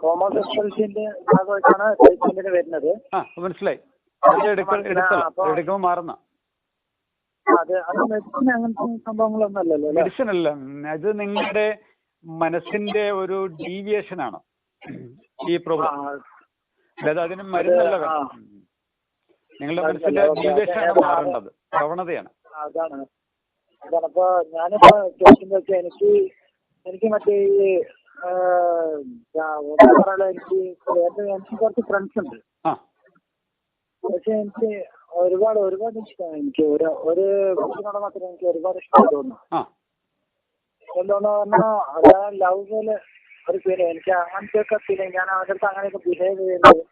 ഹോമോസെക്ഷൽസിന്റെ ഭാഗമായിട്ടാണ് ട്രീറ്റ്മെന്റിന് വരുന്നത്. മനസ്സിലായി. എടുക്കുമ്പോൾ മാറുന്ന? അത് അത് മെഡിസിൻ അങ്ങനത്തെ അല്ല? അത് നിങ്ങളുടെ മനസ്സിന്റെ ഒരു ഡീവിയേഷൻ ആണ്. ഈ പ്രോബ്ലം അതായത് അതിന് മരുന്നല്ല. നിങ്ങളുടെ മനസ്സിന്റെ. ഡീവിയേഷൻ ആണ് മാറേണ്ടത്. പ്രവണതയാണ്. അതാണ്. അതാണ് അപ്പൊ ഞാനിപ്പോ ചോദിക്കുന്നത് എനിക്ക് എനിക്ക് മറ്റേ ഈ എന്താ പറയാ എനിക്ക് എനിക്ക് കുറച്ച് ഫ്രണ്ട്സ് ഉണ്ട്. പക്ഷെ എനിക്ക് ഒരുപാട് ഒരുപാട് ഇഷ്ടമാണ് എനിക്ക് ഒരു ഒരു കുട്ടിനോട് മാത്രമേ എനിക്ക് ഒരുപാട് ഇഷ്ടം തോന്നുന്നു. എന്താന്ന് പറഞ്ഞാൽ ലവ് പോലെ ഒരു ഫീൽ എനിക്ക് അങ്ങനത്തെ ഒക്കെ ഫീൽ ഞാൻ അവരുടെ അടുത്ത് അങ്ങനെയൊക്കെ ബിഹേവ് ചെയ്യുന്നത്